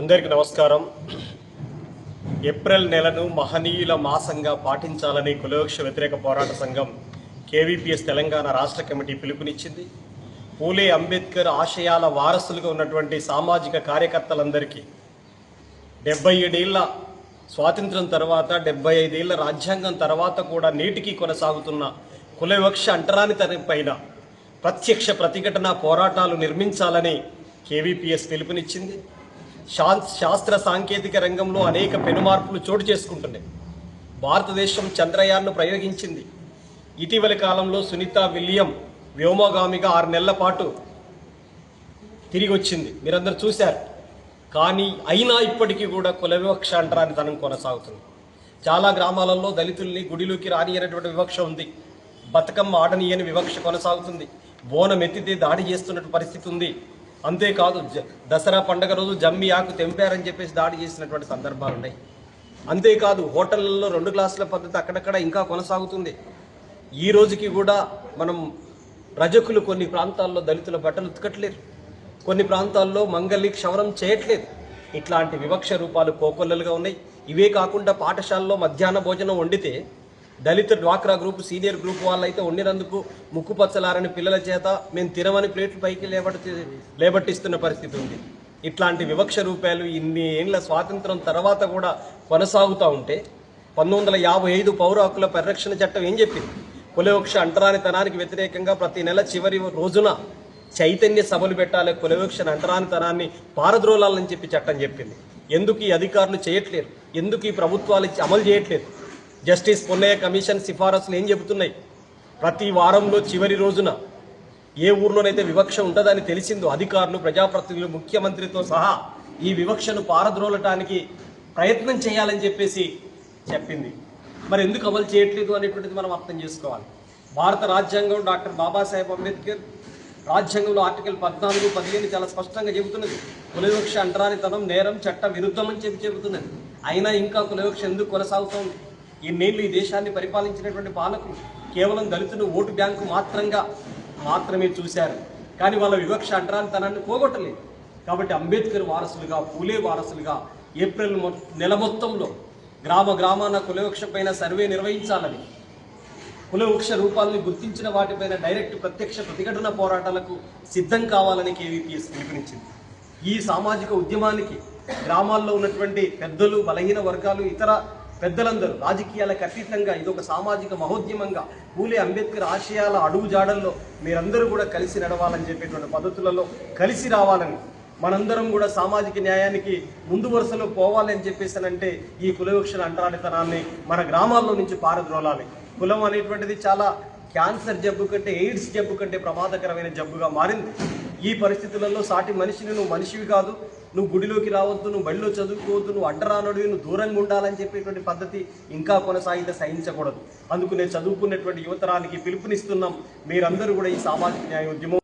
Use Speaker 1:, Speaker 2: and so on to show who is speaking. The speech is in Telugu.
Speaker 1: అందరికీ నమస్కారం. ఏప్రిల్ నెలను మహనీయుల మాసంగా పాటించాలని కులవృక్ష వ్యతిరేక పోరాట సంఘం కేవీపీఎస్ తెలంగాణ రాష్ట్ర కమిటీ పిలుపునిచ్చింది. పూలే అంబేద్కర్ ఆశయాల వారసులుగా ఉన్నటువంటి సామాజిక కార్యకర్తలందరికీ డెబ్బై ఏడేళ్ళ స్వాతంత్రం తర్వాత డెబ్బై ఐదేళ్ళ రాజ్యాంగం తర్వాత కూడా నేటికి కొనసాగుతున్న కులవక్ష అంటరాని పైన ప్రత్యక్ష ప్రతిఘటన పోరాటాలు నిర్మించాలని కేవీపీఎస్ పిలుపునిచ్చింది. శాస్త్ర సాంకేతిక రంగంలో అనేక పెనుమార్పులు చోటు చేసుకుంటున్నాయి. భారతదేశం చంద్రయాన్ను ప్రయోగించింది. ఇటీవలి కాలంలో సునీత విలియం వ్యోమగామిగా ఆరు నెలల పాటు తిరిగి వచ్చింది మీరందరూ చూశారు. కానీ అయినా ఇప్పటికీ కూడా కుల వివక్ష అంటరాని తనం కొనసాగుతుంది. చాలా గ్రామాలలో దళితుల్ని గుడిలోకి రానియనటువంటి వివక్ష ఉంది. బతుకమ్మ ఆడనీయని వివక్ష కొనసాగుతుంది. బోనం ఎత్తితే దాడి చేస్తున్నట్టు పరిస్థితి ఉంది. అంతేకాదు దసరా పండగ రోజు జమ్మి ఆకు తెంపారని చెప్పేసి దాడి చేసినటువంటి సందర్భాలు ఉన్నాయి. అంతేకాదు హోటళ్ళల్లో రెండు గ్లాసుల పద్ధతి అక్కడక్కడ ఇంకా కొనసాగుతుంది. ఈ రోజుకి కూడా మనం రజకులు కొన్ని ప్రాంతాల్లో దళితుల బట్టలు ఉతకట్లేరు. కొన్ని ప్రాంతాల్లో మంగళి క్షవరం చేయట్లేదు. ఇట్లాంటి వివక్ష రూపాలు కోకొల్లలుగా ఉన్నాయి. ఇవే కాకుండా పాఠశాలలో మధ్యాహ్న భోజనం వండితే దళిత డ్వాక్రా గ్రూప్ సీనియర్ గ్రూప్ వాళ్ళైతే ఉండినందుకు ముక్కుపచ్చలారని పిల్లల చేత మేము తినమని ప్లేట్లు పైకి లేబట్టి లేబట్టిస్తున్న పరిస్థితి ఉంది. ఇట్లాంటి వివక్ష రూపాయలు ఇన్ని ఏళ్ళ స్వాతంత్రం తర్వాత కూడా కొనసాగుతూ ఉంటే పంతొమ్మిది వందల యాభై ఐదు పౌర హక్కుల పరిరక్షణ చట్టం ఏం చెప్పింది? కులవృక్ష అంటరానితనానికి వ్యతిరేకంగా ప్రతి నెల చివరి రోజున చైతన్య సభలు పెట్టాలి కులవృక్ష అంటరానితనాన్ని పారద్రోలాలని చెప్పి చట్టం చెప్పింది. ఎందుకు ఈ అధికారులు చేయట్లేరు ఎందుకు ఈ ప్రభుత్వాలు అమలు చేయట్లేదు? జస్టిస్ పొన్నయ్య కమిషన్ సిఫారసులు ఏం చెబుతున్నాయి? ప్రతి వారంలో చివరి రోజున ఏ ఊర్లోనైతే వివక్ష ఉంటుందని తెలిసిందో అధికారులు ప్రజాప్రతినిధులు ముఖ్యమంత్రితో సహా ఈ వివక్షను పారద్రోలటానికి ప్రయత్నం చేయాలని చెప్పేసి చెప్పింది. మరి ఎందుకు అమలు చేయట్లేదు అనేటువంటిది మనం అర్థం చేసుకోవాలి. భారత రాజ్యాంగం డాక్టర్ బాబాసాహెబ్ అంబేద్కర్ రాజ్యాంగంలో ఆర్టికల్ పద్నాలుగు పదిహేను చాలా స్పష్టంగా చెబుతున్నది. కులవివక్ష అంటరానితనం నేరం చట్ట విరుద్ధమని చెప్పి చెబుతున్నది. అయినా ఇంకా కులవివక్ష ఎందుకు కొనసాగుతోంది? ఇన్నేళ్ళు ఈ దేశాన్ని పరిపాలించినటువంటి పాలకులు కేవలం దళితులు ఓటు బ్యాంకు మాత్రంగా మాత్రమే చూశారు. కానీ వాళ్ళ వివక్ష అడ్రాంతనాన్ని పోగొట్టలేదు. కాబట్టి అంబేద్కర్ వారసులుగా పూలే వారసులుగా ఏప్రిల్ మొ- నెల మొత్తంలో గ్రామ గ్రామాన కులవృక్ష పైన సర్వే నిర్వహించాలని కులవృక్ష రూపాలని గుర్తించిన వాటిపైన డైరెక్ట్ ప్రత్యక్ష ప్రతిఘటన పోరాటాలకు సిద్ధం కావాలని కేవీపీఎస్ పిలుపునిచ్చింది. ఈ సామాజిక ఉద్యమానికి గ్రామాల్లో ఉన్నటువంటి పెద్దలు బలహీన వర్గాలు ఇతర పెద్దలందరూ రాజకీయాలకు అతీతంగా ఇది ఒక సామాజిక మహోద్యమంగా పూలే అంబేద్కర్ ఆశయాల అడుగు జాడల్లో మీరందరూ కూడా కలిసి నడవాలని చెప్పేటువంటి పద్ధతులలో కలిసి రావాలని మనందరం కూడా సామాజిక న్యాయానికి ముందు వరుసలో పోవాలని అని చెప్పేసానంటే ఈ కులవృక్షణ అంటరానితనాన్ని మన గ్రామాల్లో నుంచి పారద్రోలాలి. కులం అనేటువంటిది చాలా క్యాన్సర్ జబ్బు కంటే ఎయిడ్స్ జబ్బు కంటే ప్రమాదకరమైన జబ్బుగా మారింది. ఈ పరిస్థితులలో సాటి మనిషిని నువ్వు మనిషివి కాదు. నువ్వు గుడిలోకి రావద్దు నువ్వు బడిలో చదువుకోవద్దు నువ్వు అడ్డరానుడివి నువ్వు దూరంగా ఉండాలని చెప్పేటువంటి పద్ధతి ఇంకా కొనసాగితే సహించకూడదు. అందుకు నేను చదువుకున్నటువంటి యువతరానికి పిలుపునిస్తున్నాం. మీరందరూ కూడా ఈ సామాజిక న్యాయ ఉద్యమం